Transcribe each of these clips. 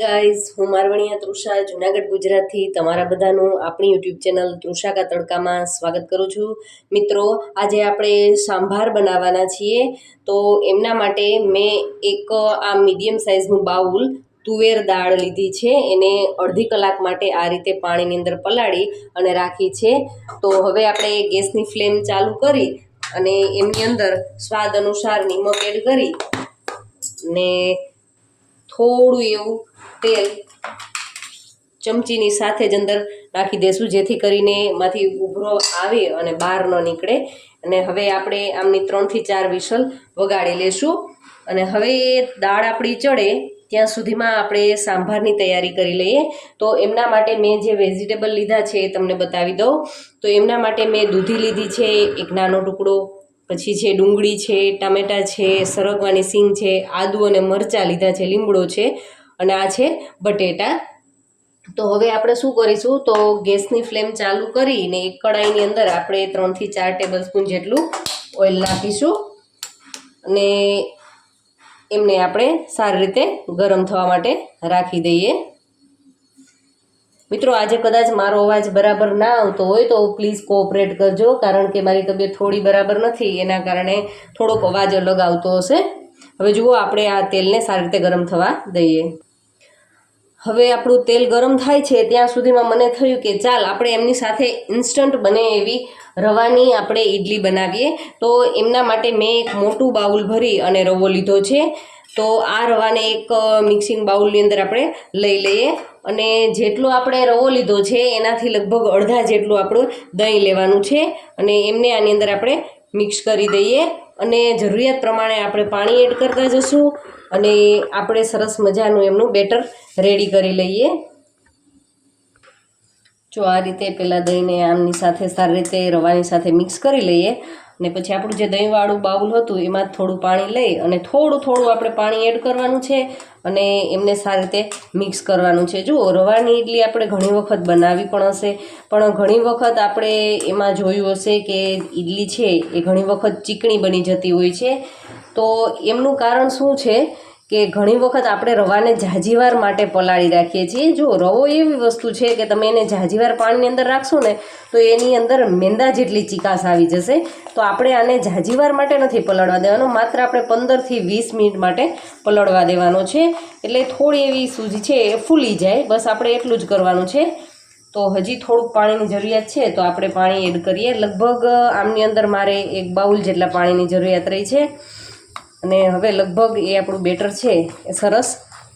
Guys હું મારવણીયા તૃષા, જુનાગઢ, ગુજરાતથી તમારા બધાનું આપણી યુટ્યુબ ચેનલ તૃષા કા તડકામાં સ્વાગત કરું છું. મિત્રો, આજે આપણે સાંભાર બનાવવાના છીએ. તો એમના માટે મેં એક, આ મીડિયમ સાઇઝનું બાઉલ, તુવેર દાળ લીધી છે. એને અડધી કલાક માટે આ રીતે પાણીની અંદર પલાળી અને રાખી છે. તો હવે આપણે ગેસની ફ્લેમ ચાલુ કરી અને એમની અંદર સ્વાદ અનુસાર નિમક એડ કરી ને થોડું એવું તેલ ચમચીની સાથે જ અંદર નાખી દેશું, જેથી કરીને એમાંથી ઉભરો આવે અને બહાર ન નીકળે. અને હવે આપણે આમની ત્રણથી ચાર વિસલ વગાડી લેશું. અને હવે દાળ આપણી ચડે, ત્યાં સુધીમાં આપણે સાંભારની તૈયારી કરી લઈએ. તો એમના માટે મેં જે વેજીટેબલ લીધા છે એ તમને બતાવી દઉં. તો એમના માટે મેં દૂધી લીધી છે, એક નાનો ટુકડો પછી છે ડુંગળી છે, ટામેટાં છે, સરગવાની સિંગ છે, આદુ અને મરચાં લીધા છે લીમડો છે અને આ છે બટેટા. તો હવે આપણે શું કરીશું? તો ગેસની ફ્લેમ ચાલુ કરીને એક કડાઈની અંદર આપણે ત્રણથી ચાર ટેબલ સ્પૂન જેટલું ઓઇલ નાખીશું અને એમને આપણે સારી રીતે ગરમ થવા માટે રાખી દઈએ. મિત્રો, આજે કદાચ મારો અવાજ બરાબર ના આવતો હોય તો પ્લીઝ કોઓપરેટ કરજો, કારણ કે મારી તબિયત થોડી બરાબર નથી, એના કારણે થોડોક અવાજ અલગ આવતો હશે. હવે જુઓ, આપણે આ તેલને સારી રીતે ગરમ થવા દઈએ. હવે આપણું તેલ ગરમ થાય છે, ત્યાં સુધીમાં મને થયું કે ચાલ, આપણે એમની સાથે ઇન્સ્ટન્ટ બને એવી રવાની આપણે ઈડલી બનાવીએ. તો એમના માટે મેં એક મોટું બાઉલ ભરી અને રવો લીધો છે. તો આ રવાને એક મિક્સિંગ બાઉલની અંદર આપણે લઈ લઈએ અને જેટલો આપણે રવો લીધો છે એનાથી લગભગ અડધા જેટલું આપણું દહીં લેવાનું છે અને એમને આની અંદર આપણે મિક્સ કરી દઈએ અને જરૂરિયાત પ્રમાણે આપણે પાણી એડ કરતા જશું અને આપણે સરસ મજાનું એમનું બેટર રેડી કરી લઈએ. જો આ રીતે પહેલાં દહીંને આમની સાથે સારી રીતે રવાની સાથે મિક્સ કરી લઈએ અને પછી આપણું જે દહીંવાળું બાઉલ હતું, એમાં થોડું પાણી લઈ અને થોડું થોડું આપણે પાણી એડ કરવાનું છે અને એમને સારી રીતે મિક્સ કરવાનું છે. જુઓ, રવાની ઇડલી આપણે ઘણી વખત બનાવી પણ હશે, પણ ઘણી વખત આપણે એમાં જોયું હશે કે ઇડલી છે એ ઘણી વખત ચીકણી બની જતી હોય છે. તો એમનું કારણ શું છે? કે ઘણી વખત આપણે રવાને જાજીવાર માટે પલાળી રાખીએ છીએ. જો રવો એવી વસ્તુ છે કે તમે એને જાજીવાર પાણીની અંદર રાખશો ને, તો એની અંદર મેંદા જેટલી ચિકાસ આવી જશે. તો આપણે આને જાજીવાર માટે નથી પલાળવા દેવાનો, માત્ર આપણે પંદરથી વીસ મિનિટ માટે પલળવા દેવાનો છે. એટલે થોડી એવી સૂજી છે એ ફૂલી જાય. બસ આપણે એટલું જ કરવાનું છે. તો હજી થોડુંક પાણીની જરૂરિયાત છે, તો આપણે પાણી એડ કરીએ. લગભગ આમની અંદર મારે એક બાઉલ જેટલા પાણીની જરૂરિયાત રહી છે. અને હવે લગભગ એ આપણું બેટર છે, એ સરસ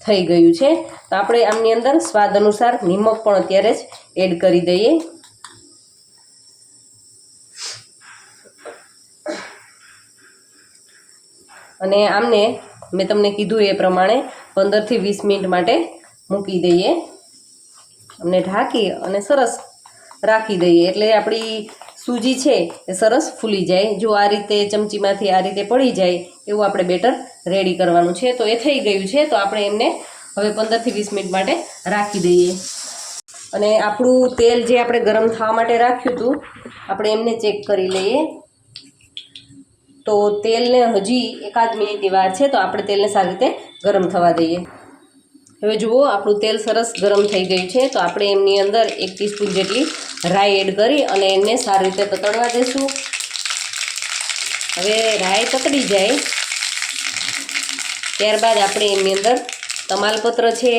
થઈ ગયું છે. તો આપણે આમની અંદર સ્વાદ અનુસાર નિમક પણ અત્યારે જ એડ કરી દઈએ. અને આમને મેં તમને કીધું એ પ્રમાણે પંદરથી વીસ મિનિટ માટે મૂકી દઈએ. અમને ઢાંકી અને સરસ રાખી દઈએ. એટલે આપણી સૂજી છે એ સરસ ફૂલી જાય. જો આ રીતે ચમચીમાંથી આ રીતે પડી જાય, એવું આપણે બેટર રેડી કરવાનું છે. તો એ થઈ ગયું છે. તો આપણે એમને હવે પંદરથી વીસ મિનિટ માટે રાખી દઈએ. અને આપણું તેલ જે આપણે ગરમ થવા માટે રાખ્યું હતું, આપણે એમને ચેક કરી લઈએ. તો તેલને હજી એકાદ મિનિટની વાર છે. તો આપણે તેલને સારી રીતે ગરમ થવા દઈએ. હવે જુઓ, આપણું તેલ સરસ ગરમ થઈ ગયું છે. તો આપણે એમની અંદર એક ટીસ્પૂન જેટલી રાઈ એડ કરી અને એને સારી રીતે તતડવા દઈશું હવે રાઈ તતડી જાય. ત્યારબાદ આપણે એમની અંદર તમાલપત્ર છે,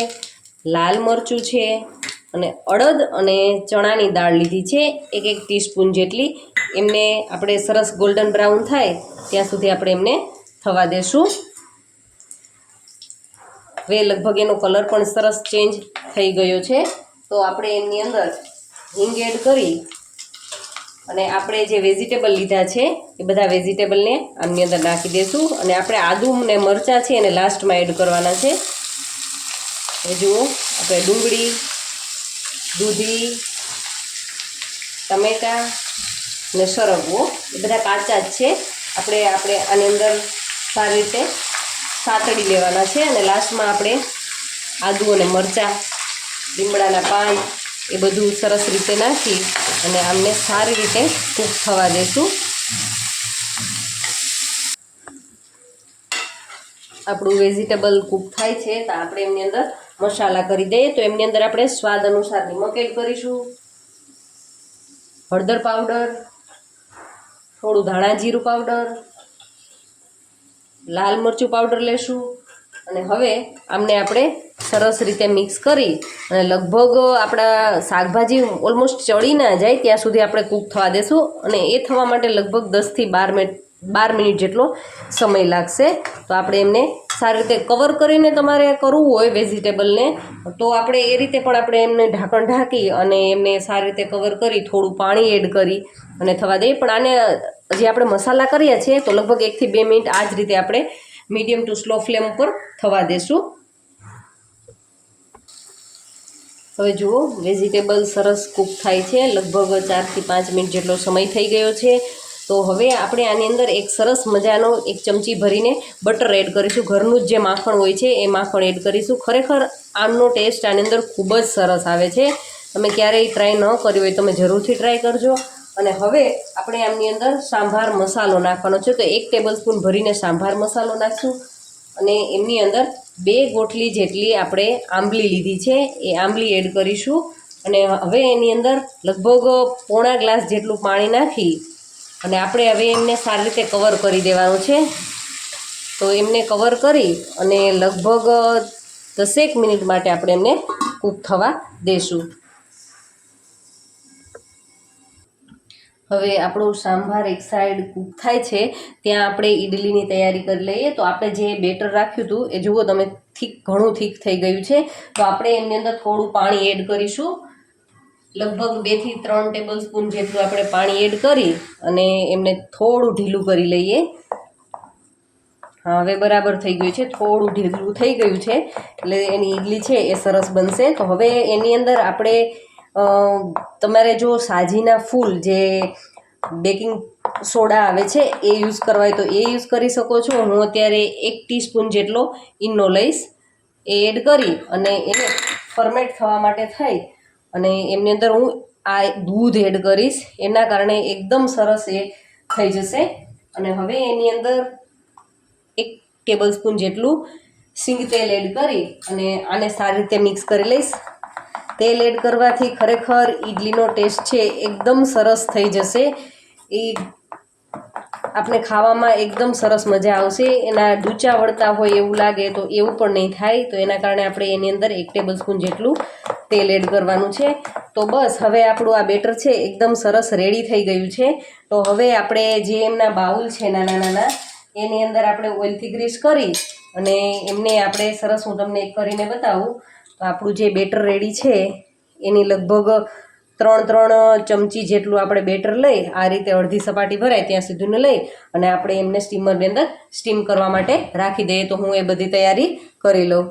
લાલ મરચું છે અને અડદ અને ચણાની દાળ લીધી છે. એક એક ટીસ્પૂન જેટલી એમને આપણે સરસ ગોલ્ડન બ્રાઉન થાય ત્યાં સુધી આપણે એમને થવા દેશું. હવે લગભગ એનો કલર પણ સરસ ચેન્જ થઈ ગયો છે. તો આપણે એમની અંદર હિંગ એડ કરી અને આપણે જે વેજીટેબલ લીધા છે, એ બધા વેજીટેબલને આમની અંદર નાખી દઈશું અને આપણે આદુ ને મરચાં છે, એને લાસ્ટમાં એડ કરવાના છે. એ જુઓ, આપણે ડુંગળી, દૂધી, ટમેટાં ને સરગવો, એ બધા કાચા જ છે. આપણે આપણે આની અંદર સારી રીતે સાતડી લેવાના છે. અને લાસ્ટમાં આપણે આદુ અને મરચાં, લીમડાના પાન એ બધું સરસ રીતે નાખી અને આમને સારી રીતે કૂક થવા દઈશું આપણું વેજીટેબલ કૂક થાય છે, તો આપણે એમની અંદર મસાલા કરી દઈએ. તો એમની અંદર આપણે સ્વાદ અનુસાર નિમક એડ કરીશું. હળદર પાવડર, થોડું ધાણા જીરું પાવડર, લાલ મરચું પાવડર લેશું. અને હવે આમને આપણે સરસ રીતે મિક્સ કરી અને લગભગ આપણા શાકભાજી ઓલમોસ્ટ ચડી ના જાય ત્યાં સુધી આપણે કૂક થવા દેશું અને એ થવા માટે લગભગ દસથી બાર મિનિટ બાર મિનિટ જેટલો સમય લાગશે. તો આપણે એમને સારી રીતે કવર કરીને તમારે કરવું હોય વેજીટેબલને. તો આપણે એ રીતે પણ આપણે એમને ઢાંકણ ઢાંકી અને એમને સારી રીતે કવર કરી, થોડું પાણી એડ કરી અને થવા દઈએ. પણ આને જે આપણે મસાલા કર્યા છે તો લગભગ એકથી બે મિનિટ આ જ રીતે આપણે મીડિયમ ટુ સ્લો ફ્લેમ ઉપર થવા દેશું. હવે જુઓ, વેજીટેબલ સરસ કૂક થાય છે. લગભગ ચારથી પાંચ મિનિટ જેટલો સમય થઈ ગયો છે. તો હવે આપણે આની અંદર એક સરસ મજાનો એક ચમચી ભરીને બટર એડ કરીશું. ઘરનું જ જે માખણ હોય છે, એ માખણ એડ કરીશું. ખરેખર આમનો ટેસ્ટ આની અંદર ખૂબ જ સરસ આવે છે. તમે ક્યારેય ટ્રાય ન કર્યો હોય, તમે જરૂરથી ટ્રાય કરજો. અને હવે આપણે આમની અંદર સાંભાર મસાલો નાખવાનો છે. તો એક ટેબલ સ્પૂન ભરીને સાંભાર મસાલો નાખશું અને એમની અંદર બે ગોટલી જેટલી આપણે આંબલી લીધી છે. એ આંબલી એડ કરીશું અને હવે એની અંદર લગભગ પોણા ગ્લાસ જેટલું પાણી નાખી અને આપણે હવે એમને સારી રીતે કવર કરી દેવાનું છે. તો એમને કવર કરી અને લગભગ દસેક મિનિટ માટે આપણે એમને કૂક થવા દેશું. હવે આપણું સાંભાર એક સાઈડ કૂક થાય છે, ત્યાં આપણે ઈડલીની તૈયારી કરી લઈએ. તો આપણે જે બેટર રાખ્યું હતું, એ જુઓ તમે, થીક, ઘણું થીક થઈ ગયું છે. તો આપણે એની અંદર થોડું પાણી એડ કરીશું. લગભગ બેથી ત્રણ ટેબલ સ્પૂન જેટલું આપણે પાણી એડ કરી અને એમને થોડું ઢીલું કરી લઈએ. હા, હવે બરાબર થઈ ગયું છે. થોડું ઢીલું થઈ ગયું છે. એટલે એની ઈડલી છે એ સરસ બનશે. તો હવે એની અંદર આપણે તમારે જો સાજીના ફૂલ જે બેકિંગ સોડા આવે છે એ યુઝ કરવા હોય તો એ યુઝ કરી શકો છો. હું અત્યારે એક ટીસ્પૂન જેટલો ઈનો લઈશ. એ એડ કરી અને એને ફર્મેટ થવા માટે થઈ અને એમની અંદર હું આ દૂધ એડ કરીશ. એના કારણે એકદમ સરસ એ થઈ જશે. અને હવે એની અંદર એક ટેબલ સ્પૂન જેટલું સિંગ તેલ એડ કરી અને આને સારી રીતે મિક્સ કરી લઈશ. તેલ એડ કરવાથી ખરેખર ઈડલીનો ટેસ્ટ છે એકદમ સરસ થઈ જશે. એ આપણે ખાવામાં એકદમ સરસ મજા આવશે. એના ડૂચા વળતા હોય એવું લાગે તો એવું પણ નહીં થાય. તો એના કારણે આપણે એની અંદર એક ટેબલ સ્પૂન જેટલું તેલ એડ કરવાનું છે. તો બસ, હવે આપણું આ બેટર છે એકદમ સરસ રેડી થઈ ગયું છે. તો હવે આપણે જે એમના બાઉલ છે નાના નાના, એની અંદર આપણે ઓઇલથી ગ્રીસ કરી અને એમને આપણે સરસ હું તમને એક કરીને બતાવું. તો આપણું જે બેટર રેડી છે, એની લગભગ ત્રણ ત્રણ ચમચી જેટલું આપણે બેટર લઈ, આ રીતે અડધી સપાટી ભરાય ત્યાં સુધીનું લઈ અને આપણે એમને સ્ટીમરની અંદર સ્ટીમ કરવા માટે રાખી દઈએ. તો હું એ બધી તૈયારી કરી લઉં.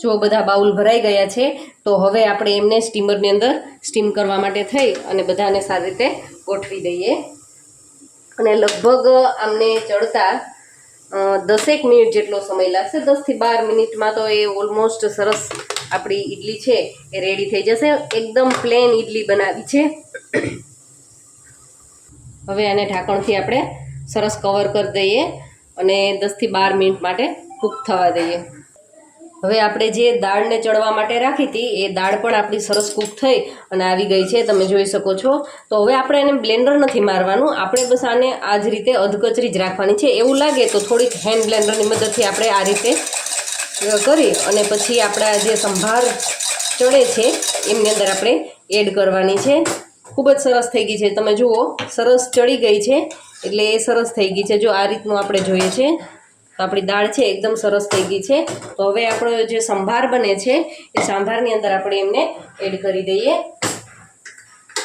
જો બધા બાઉલ ભરાઈ ગયા છે, તો હવે આપણે એમને સ્ટીમરની અંદર સ્ટીમ કરવા માટે થઈ અને બધાને સારી રીતે ગોઠવી દઈએ. અને લગભગ આમને ચડતા દસેક મિનિટ જેટલો સમય લાગશે. દસથી બાર મિનિટમાં તો એ ઓલમોસ્ટ સરસ આપણી ઈડલી છે એ રેડી થઈ જશે. એકદમ પ્લેન ઈડલી બનાવી છે. હવે આને ઢાંકણથી આપણે સરસ કવર કરી દઈએ અને દસથી બાર મિનિટ માટે કૂક થવા દઈએ. હવે આપણે જે દાળને ચડવા માટે રાખી હતી, એ દાળ પણ આપણી સરસ કૂક થઈ અને આવી ગઈ છે, તમે જોઈ શકો છો. તો હવે આપણે એને બ્લેન્ડર નથી મારવાનું, આપણે બસ આને આ જ રીતે અધકચરી જ રાખવાની છે. એવું લાગે તો થોડીક હેન્ડ બ્લેન્ડરની મદદથી આપણે આ રીતે કરી અને પછી આપણા જે સંભાર ચડે છે, એમની અંદર આપણે એડ કરવાની છે. ખૂબ જ સરસ થઈ ગઈ છે. તમે જુઓ, સરસ ચડી ગઈ છે, એટલે એ સરસ થઈ ગઈ છે. જો આ રીતનું આપણે જોઈએ છે. તો આપણી દાળ છે એકદમ સરસ થઈ ગઈ છે. તો હવે આપણો જે સંભાર બને છે, એ સાંભારની અંદર આપણે એમને એડ કરી દઈએ.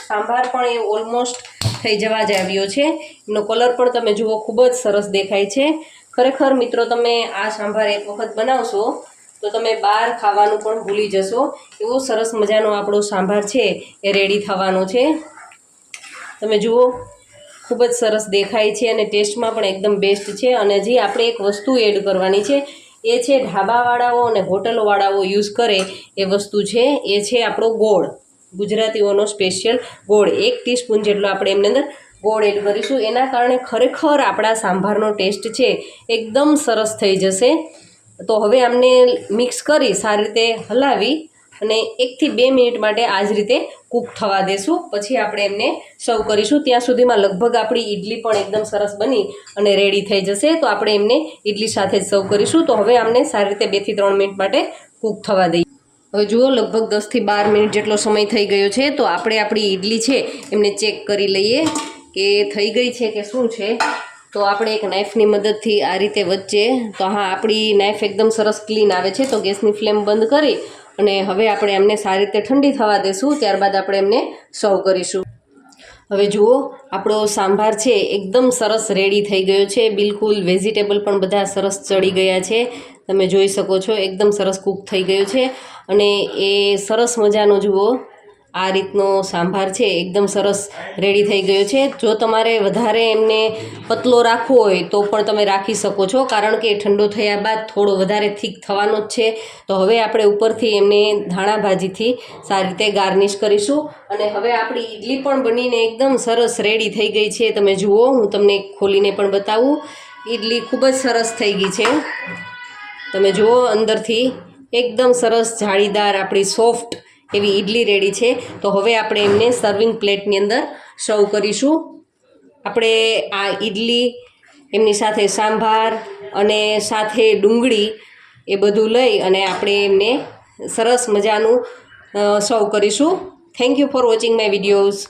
સાંભાર પણ એ ઓલમોસ્ટ થઈ જવા જ આવ્યો છે. એનો કલર પણ તમે જુઓ, ખૂબ જ સરસ દેખાય છે. ખરેખર મિત્રો, તમે આ સાંભાર એક વખત બનાવશો, તો તમે બહાર ખાવાનું પણ ભૂલી જશો. એવો સરસ મજાનો આપણો સાંભાર છે, એ રેડી થવાનો છે. તમે જુઓ ખૂબ જ સરસ દેખાય છે અને ટેસ્ટમાં પણ એકદમ બેસ્ટ છે. અને હજી આપણે એક વસ્તુ એડ કરવાની છે. એ છે ઢાબાવાળાઓ અને હોટલવાળાઓ યુઝ કરે એ વસ્તુ છે. એ છે આપણો ગોળ. ગુજરાતીઓનો સ્પેશિયલ ગોળ. એક ટીસ્પૂન જેટલો આપણે એમની અંદર ગોળ એડ કરીશું. એના કારણે ખરેખર આપણા સાંભારનો ટેસ્ટ છે એકદમ સરસ થઈ જશે. તો હવે આમને મિક્સ કરી સારી રીતે હલાવી અને એકથી બે મિનિટ માટે આ જ રીતે કૂક થવા દેશું. પછી આપણે એમને સર્વ કરીશું. ત્યાં સુધીમાં લગભગ આપણી ઈડલી પણ એકદમ સરસ બની અને રેડી થઈ જશે. તો આપણે એમને ઇડલી સાથે જ સર્વ કરીશું. તો હવે આમને સારી રીતે બેથી ત્રણ મિનિટ માટે કૂક થવા દઈએ. હવે જુઓ, લગભગ દસથી બાર મિનિટ જેટલો સમય થઈ ગયો છે. તો આપણે આપણી ઈડલી છે એમને ચેક કરી લઈએ કે થઈ ગઈ છે કે શું છે. તો આપણે એક નાઇફની મદદથી આ રીતે વચ્ચે, તો હા, આપણી નાઇફ એકદમ સરસ ક્લીન આવે છે. તો ગેસની ફ્લેમ બંધ કરી અને હવે આપણે એમને સારી રીતે ઠંડી થવા દેશું, ત્યારબાદ આપણે એમને સર્વ કરીશું. હવે જુઓ, આપણો સાંભાર છે, એકદમ સરસ રેડી થઈ ગયો છે. બિલકુલ વેજીટેબલ પણ બધા સરસ ચડી ગયા છે. તમે જોઈ શકો છો, એકદમ સરસ કૂક થઈ ગયો છે. અને એ સરસ મજાનો જુઓ આ રીતનો સાંભાર છે, એકદમ સરસ રેડી થઈ ગયો છે. જો તમારે વધારે એમને પતલો રાખવો હોય તો પણ તમે રાખી શકો છો, કારણ કે ઠંડો થયા બાદ થોડો વધારે થીક થવાનો જ છે. તો હવે આપણે ઉપરથી એમને ધાણા ભાજીથી સારી રીતે ગાર્નિશ કરીશું. અને હવે આપણી ઈડલી પણ બનીને એકદમ સરસ રેડી થઈ ગઈ છે. તમે જુઓ, હું તમને ખોલીને પણ બતાવું. ઈડલી ખૂબ જ સરસ થઈ ગઈ છે. તમે જુઓ અંદરથી, એકદમ સરસ જાળીદાર, આપણી સોફ્ટ એવી ઈડલી રેડી છે. તો હવે આપણે એમને સર્વિંગ પ્લેટની અંદર સર્વ કરીશું. આપણે આ ઈડલી, એમની સાથે સાંભાર અને સાથે ડુંગળી એ બધું લઈ અને આપણે એમને સરસ મજાનું સર્વ કરીશું. Thank you for watching my videos